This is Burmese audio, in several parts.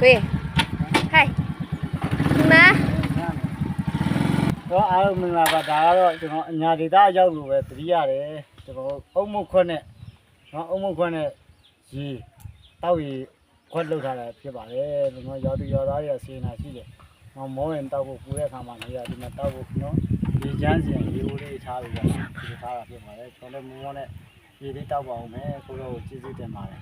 ကိုယ်ဟိုင်မတော့အားလုံးမင်္ဂလာပါဒါကတော့ကျွန်တော်အညာဒေတာရောက်လို့ပဲသတိရတယ်ကျွန်တော်အုံမုတ်ခွက်နဲ့နော်အုံမုတ်ခွက်နဲ့ရေတောက်ရေခွက်လောက်ထားတာဖြစ်ပါတယ်ကျွန်တော်ရောသူရောသားတွေကစီနာရှိတယ်နော်မောရင်တောက်ဖို့ပူတဲ့အခါမှာနေရာဒီမှာတောက်ဖို့နော်ဒီချမ်းစီရေဦးလေးထားလို့ရတယ်ဒီထားတာဖြစ်ပါတယ်ကျွန်တော်လည်းမောနဲ့ရေလေးတောက်ပါအောင်မယ်ကိုတော့ကျေးဇူးတင်ပါတယ်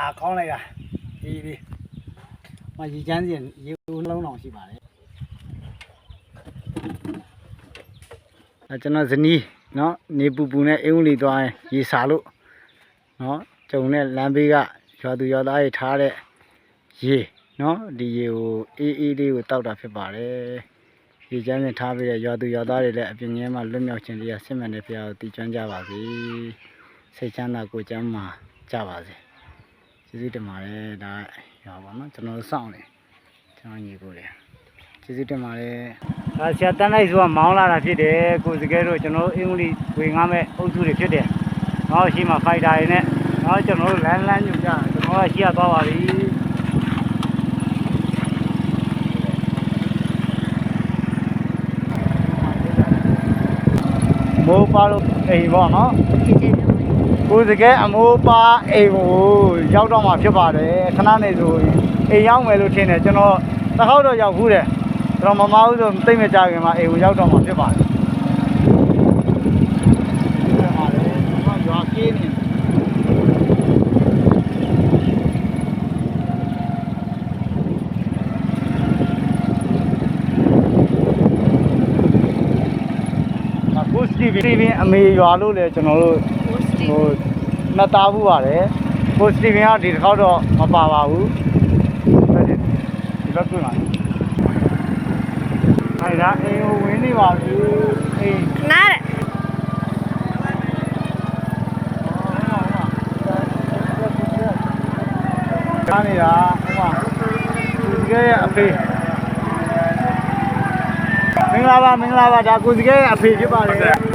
အာကောင်းလိုက်တာဒီဒီမရေချမ်းစင်ရေဦးလုံးအောင်ရှိပါတယ်အဲကျွန်တော်ဇနီးเนาะနေပူပူနဲ့အင်းဦးလီသွားရင်ရေစာလို့เนาะကျုံနဲ့လမ်းဘေးကရွာသူရွာသားတွေထားတဲ့ရေเนาะဒီရေကိုအေးအေးလေးကိုတောက်တာဖြစ်ပါတယ်ရေချမ်းစင်ထားပြီးတဲ့ရွာသူရွာသားတွေလည်းအပြင်ငယ်မှာလွတ်မြောက်ခြင်းတရားစစ်မှန်တဲ့ဖရာကိုတည်ကျွမ်းကြပါစေစိတ်ချမ်းသာကိုယ်ချမ်းသာကြပါစေ ကျေးဇူးတင်ပါတယ်ဒါရပါတော့ကျွန်တော်တို့စောင့်နေကျွန်တော်ညီကိုလေကျေးဇူးတင်ပါတယ်ဒါဆရာတန်းလိုက်ဆိုတာမောင်းလာတာဖြစ်တယ်ကိုစကဲတို့ကျွန်တော်တို့အင်္ဂလိပ်ဝေငားမဲ့အုပ်စုတွေဖြစ်တယ်နောက်ရှိမှဖိုက်တာတွေနဲ့နောက်ကျွန်တော်တို့လမ်းလမ်းညွှန်ကြကျွန်တော်ကရှိရသွားပါပြီမိုးပါလို့အိမ်ပေါ့နော် ကိုယ်စကဲအမိုးပါအိမ်ကိုရောက်တော့မှဖြစ်ပါတယ်ခဏနေဆိုရင်အိမ်ရောက်မယ်လို့ထင်တယ်ကျွန်တော်တစ်ခေါက်တော့ရောက်ဘူးတယ်ကျွန်တော်မမဟုတ်ဆိုသိမ့်မကြခင်မှာအိမ်ကိုရောက်တော့မှဖြစ်ပါတယ်ဒီမှာလေကျွန်တော်ရွာကင်းနေအခုစတီဗီအမေရွာလို့လေကျွန်တော်တို့ ဟိုနှစ်သားဘူးပါတယ်ကိုစတီဗင်ကဒီတစ်ခေါက်တော့မပါပါဘူးဒီဘက်ပြန်လာအဲ့ဒါအိမ်ကိုဝင်နေပါပြီအိမ်拿的，ကားနေတာဟိုမှာကိုစကဲရဲ့အဖေမင်္ဂလာပါမင်္ဂလာပါဒါကိုစကဲရဲ့အဖေဖြစ်ပါတယ်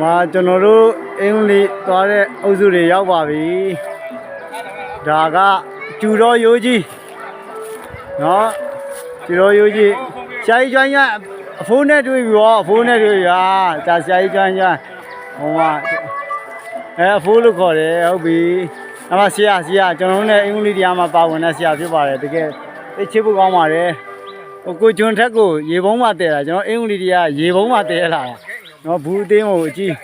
မှာကျွန်တော်တို့အင်္ဂလိပ်သွားတဲ့အုပ်စုတွေရောက်ပါပြီဒါကကျူတော်ရိုးကြီးနော်ကျူတော်ရိုးကြီးရှားကြီးကျွမ်းကျွမ်းအဖိုးနဲ့တွေ့ပြီရောအဖိုးနဲ့တွေ့ပြီဟာဒါရှားကြီးကျွမ်းကျွမ်းဟိုမှာအဲအဖိုးလို့ခေါ်တယ်ဟုတ်ပြီအမဆရာဆရာကျွန်တော်တို့နဲ့အင်္ဂလိပ်တရားမှာပါဝင်တဲ့ဆရာဖြစ်ပါတယ်တကယ်သိချစ်ဖို့ကောင်းပါတယ်ဟိုကိုကျွန်းထက်ကိုရေပုံးမှတဲတာကျွန်တော်အင်္ဂလိပ်တွေကရေပုံးမှတဲလာတာ နော်ဘူးအသေးကိုအကြီး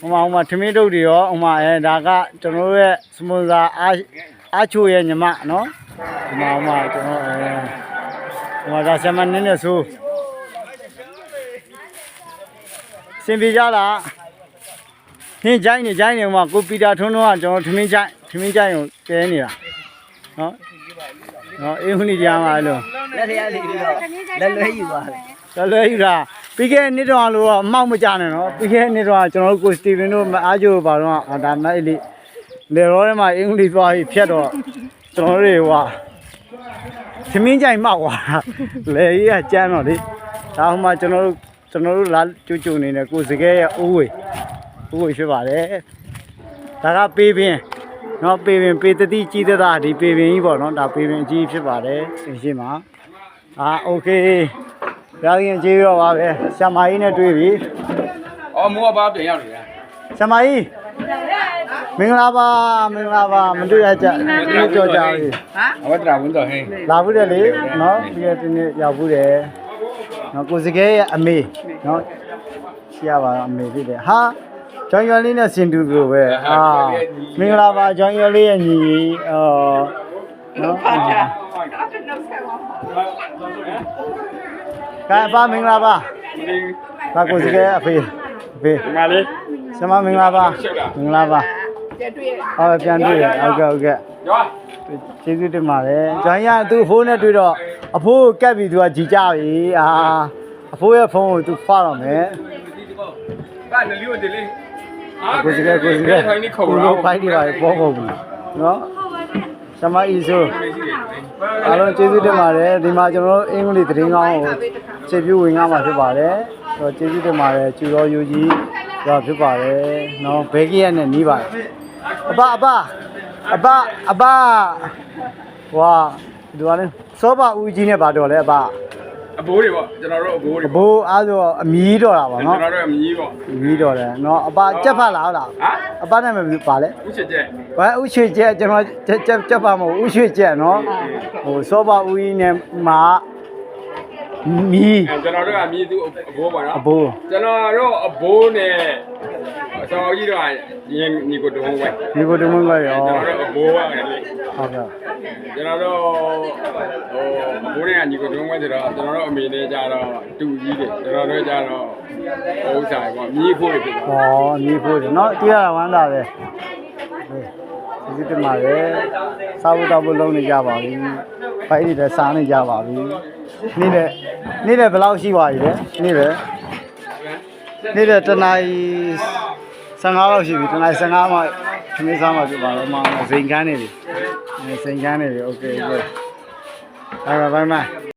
ဟိုမှာဟိုမှာထမင်းတုပ်တွေရောဟိုမှာအဲဒါကကျွန်တော်တို့ရဲ့စပွန်ဆာအားအားချိုရဲ့ညီမနော်ဟိုမှာဟိုမှာကျွန်တော်အဲဟိုမှာဒါဆမနင်းနဲ့ဆိုစင်ပြကြလားဟင်းကြိုင်းနေကြိုင်းနေဟိုမှာကိုပီတာထွန်းထွန်းကကျွန်တော်ထမင်းကြိုင်းထမင်းကြိုင်းကိုကျဲနေတာနော်နော်အင်္ဂလိပ်ကြားမှာအဲ့လိုလက်ရလေးပြီးတော့လက်လွဲယူသွားတယ်တော်လွယ်ယူတာ ပြီးခဲ့တဲ့နှစ်တော့လို့တော့အမောက်မကြနဲ့နော်ပြီးခဲ့တဲ့နှစ်တော့ကျွန်တော်တို့ကိုစတီဗင်တို့မအားကြိုပါတော့အာဒါမဲ့လေးလေရောထဲမှာအင်္ဂလိပ်သွားပြီးဖြတ်တော့ကျွန်တော်တို့တွေဟွာသမင်းကြိုင်မောက်သွားတာလေကြီးကကြမ်းတော့လေဒါမှမကျွန်တော်တို့ကျွန်တော်တို့လာကြိုးကြိုနေတယ်ကိုစကဲရဲ့အိုးဝေအိုးဝေဖြစ်ပါတယ်ဒါကပေးပင်နော်ပေးပင်ပေးတတိကြီးသက်တာဒီပေးပင်ကြီးပေါ့နော်ဒါပေးပင်အကြီးဖြစ်ပါတယ်အင်းရှင်းပါအာโอเค ။ ရာရင်ကျေးရောပါပဲ။ဆရာမကြီးနဲ့တွေ့ပြီ။အော်မိုးကဘာပြန်ရောက်နေလဲ။ဆရာမကြီးမင်္ဂလာပါမင်္ဂလာပါမတွေ့ရကြဒီကြောကြပြီ။အဝတ္တရာဝင်းတော်ဟင်း။လာဘူးတယ်လေနော်ပြီးရတဲ့နေ့ရောက်ဘူးတယ်။နော်ကိုစကဲရဲ့အမေနော်ရှိရပါတော့အမေဖြစ်တယ်။ဟာကျောင်းရွယ်လေးနဲ့စင်တူလိုပဲ။ဟာမင်္ဂလာပါကျောင်းရွယ်လေးရဲ့ညီအော်နော် ကဲပါမင်္ဂလာပါ။ဒါကိုစကဲအဖေအဖေ။ဒီမှာလေးဆရာမမင်္ဂလာပါမင်္ဂလာပါဟောပြန်တွေ့ရဟုတ်ကဲ့ဟုတ်ကဲ့ရောကျေးဇူးတင်ပါတယ်ဂျိုင်းရသူ့ဖုန်းနဲ့တွေ့တော့အဖိုးကက်ပြီးသူကကြည်ကြပြီအာအဖိုးရဲ့ဖုန်းကိုသူဖတ်တော့မယ်။ဘာနလီယိုတယ်လေဟကိုစီကကိုစီကကိုလိုဖိုက်တွေပါပေါ်ကုန်ပြီနော် ဆမအီဆိုအားလုံးကျေးဇူးတင်ပါတယ်ဒီမှာကျွန်တော်တို့အင်္ဂလိပ်သတင်းကောင်းကိုခြေပြူဝင်ကားမှာဖြစ်ပါတယ်ဟောကျေးဇူးတင်ပါတယ်ကျူတော်ယူကြီးတော့ဖြစ်ပါတယ်နော်ဘဲကီးရနဲ့နီးပါတယ်အဘအဘအဘအဘဝါဒီကလည်းစောပါဦးကြီးနဲ့ပါတော့လေအဘ အဘိုးတွေပေါ့ကျွန်တော်တို့အဘိုးတွေဘိုးအားဆိုအမီးတော့တာပါကျွန်နော်တော်တို့အမြကြီးပေါ့ အမီးတော့တယ်နော်အဘကြက်ဖတ်လားဟုတ်လားဟာအပနဲ့မပါလဲဥချက်ချက်ဘာဥရွှေကျက်ကျွန်တော်ချက်ချက်ချက်ပါမဟုတ်ဥရွှေကျက်နော်ဟိုစောပါဦးကြီးနဲ့မာမီအဲကျွန်တော်တို့ကမြည်သူအဘိုးပေါ့နော်အဘိုးကျွန်တော်တို့အဘိုးနဲ့ အစောကြီးတော့ရင်ညီကိုတုံးဝဲဒီကိုတမန်ကရောကျွန်တော်တို့အဘိုးကလည်းဟုတ်ကဲ့ကျွန်တော်တို့ဟိုအဘိုးနဲ့ညီကိုတုံးဝဲဆိုတော့ကျွန်တော်တို့အမေနဲ့ကြတော့တူကြီးတယ်ကျွန်တော်တို့ကြတော့ဥစ္စာပေါ့မြည်ဖို့တွေဖြစ်တယ်ဟောနေဖို့တယ်နော်တွေ့ရတာဝမ်းသာတယ်ဟေးဒီတမရဲစားဖို့တော့ဖို့လုံးနေကြပါပြီဖိုက်နေတဲ့စားနေကြပါပြီနေ့တဲ့နေ့တဲ့ဘယ်လောက်ရှိပါပြီလဲနေ့တဲ့နေ့တဲ့တနာရီ 15လောက်ရှိပြီတနာရီ15မှခမင်းစားမှပြပါတော့မအောင်စိန်ကန်းနေပြီအဲစိန်ကန်းနေပြီโอเคโอเคအဲ့ဒါဘိုင်မိုင်